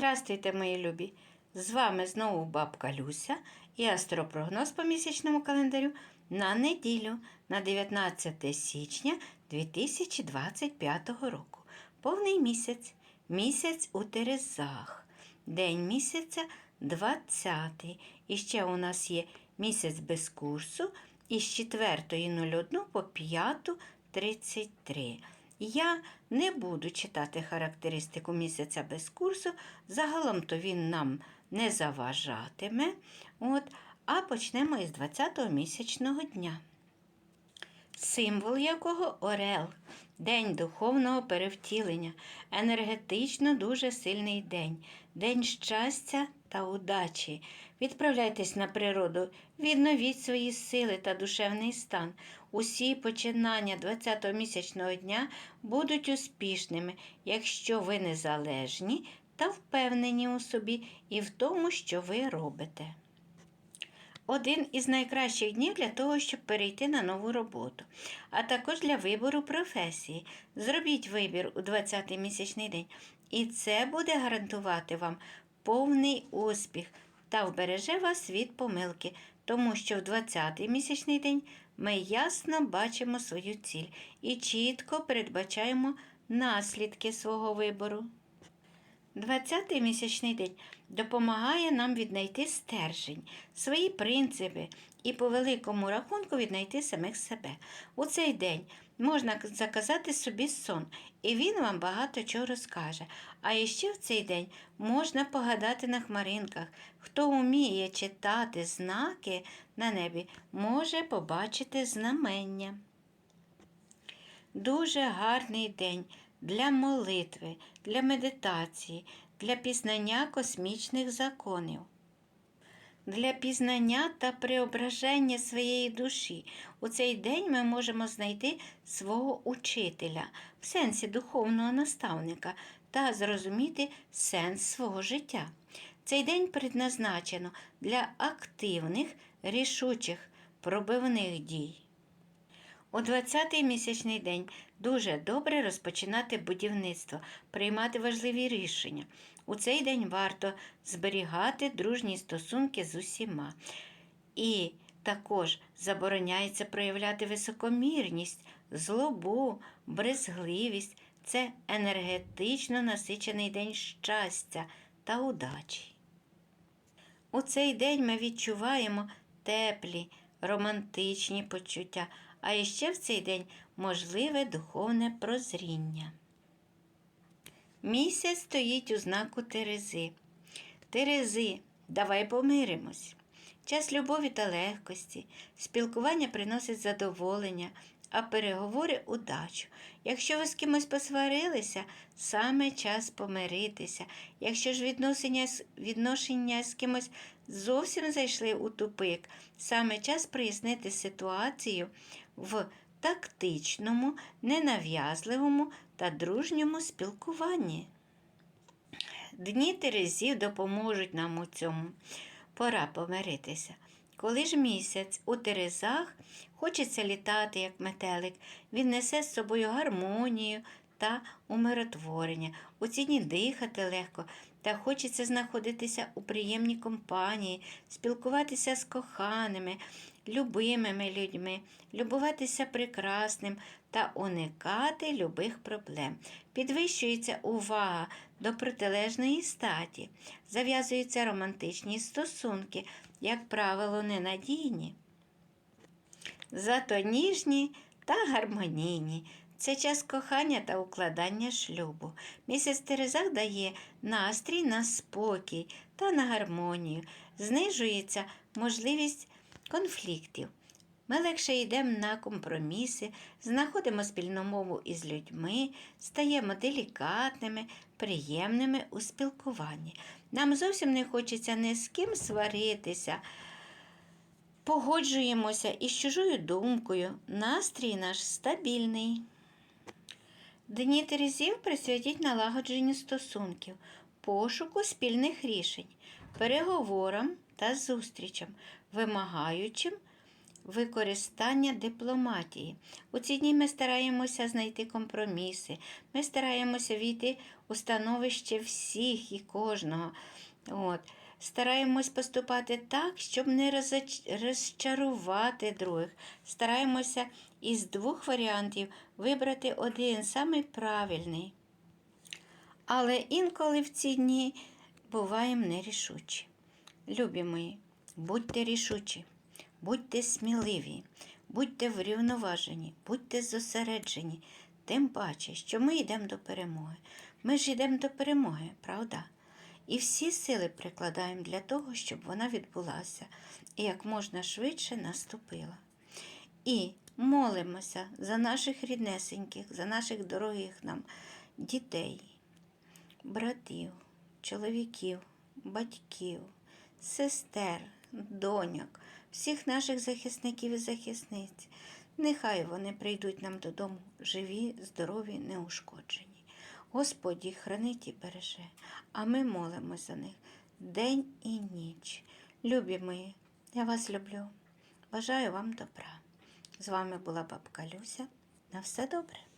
Здрастуйте, мої любі! З вами знову бабка Люся і астропрогноз по місячному календарю на неділю на 19 січня 2025 року. Повний місяць. Місяць у Терезах. День місяця 20. І ще у нас є місяць без курсу із 4.01 по 5.33. Я не буду читати характеристику місяця без курсу, загалом то він нам не заважатиме. От, а почнемо із 20-го місячного дня. Символ якого Орел, день духовного перевтілення, енергетично дуже сильний день, день щастя та удачі. Відправляйтесь на природу, відновіть свої сили та душевний стан. Усі починання 20-го місячного дня будуть успішними, якщо ви незалежні та впевнені у собі і в тому, що ви робите один із найкращих днів для того, щоб перейти на нову роботу, а також для вибору професії. Зробіть вибір у 20-й місячний день, і це буде гарантувати вам повний успіх та вбереже вас від помилки, тому що в 20-й місячний день ми ясно бачимо свою ціль і чітко передбачаємо наслідки свого вибору. 20-й місячний день допомагає нам віднайти стержень, свої принципи і по великому рахунку віднайти самих себе. У цей день можна заказати собі сон, і він вам багато чого розкаже. А іще в цей день можна погадати на хмаринках. Хто вміє читати знаки на небі, може побачити знамення. Дуже гарний день для молитви, для медитації, для пізнання космічних законів. Для пізнання та преображення своєї душі у цей день ми можемо знайти свого учителя в сенсі духовного наставника та зрозуміти сенс свого життя. Цей день предназначено для активних, рішучих, пробивних дій. У 20-й місячний день дуже добре розпочинати будівництво, приймати важливі рішення. У цей день варто зберігати дружні стосунки з усіма. І також забороняється проявляти високомірність, злобу, брезгливість. Це енергетично насичений день щастя та удачі. У цей день ми відчуваємо теплі, романтичні почуття, а іще в цей день можливе духовне прозріння. Місяць стоїть у знаку Терези. Терези, давай помиримось. Час любові та легкості, спілкування приносить задоволення, а переговори удачу. Якщо ви з кимось посварилися, саме час помиритися. Якщо ж відношення, відношення з кимось зовсім зайшли у тупик, саме час прояснити ситуацію в тактичному, ненав'язливому та дружньому спілкуванні. Дні Терезів допоможуть нам у цьому. Пора помиритися. Коли ж місяць у Терезах хочеться літати, як метелик, він несе з собою гармонію та умиротворення. У ці дні дихати легко, та хочеться знаходитися у приємній компанії, спілкуватися з коханими, любимими людьми, любуватися прекрасним та уникати любих проблем. Підвищується увага до протилежної статі, зав'язуються романтичні стосунки, як правило, ненадійні. Зато ніжні та гармонійні. Це час кохання та укладання шлюбу. Місяць Терезах дає настрій на спокій та на гармонію, знижується можливість конфліктів. Ми легше йдемо на компроміси, знаходимо спільну мову із людьми, стаємо делікатними, приємними у спілкуванні. Нам зовсім не хочеться ні з ким сваритися. Погоджуємося із чужою думкою, настрій наш стабільний. Дні Терезів присвятіть налагодженню стосунків, пошуку спільних рішень, переговорам та зустрічам, вимагаючим використання дипломатії. У ці дні ми стараємося знайти компроміси, ми стараємося війти у становище всіх і кожного. От. Стараємось поступати так, щоб не розчарувати других. Стараємося із двох варіантів вибрати один, самий правильний. Але інколи в ці дні буваємо нерішучі. Любі мої, будьте рішучі, будьте сміливі, будьте врівноважені, будьте зосереджені, тим паче, що ми йдемо до перемоги. Ми ж йдемо до перемоги, правда? І всі сили прикладаємо для того, щоб вона відбулася і як можна швидше наступила. І молимося за наших ріднесеньких, за наших дорогих нам дітей, братів, чоловіків, батьків, сестер, доньок, всіх наших захисників і захисниць. Нехай вони прийдуть нам додому живі, здорові, неушкоджені. Господь їх хранить і береже, а ми молимося за них день і ніч. Любі мої, я вас люблю. Бажаю вам добра. З вами була бабка Люся. На все добре.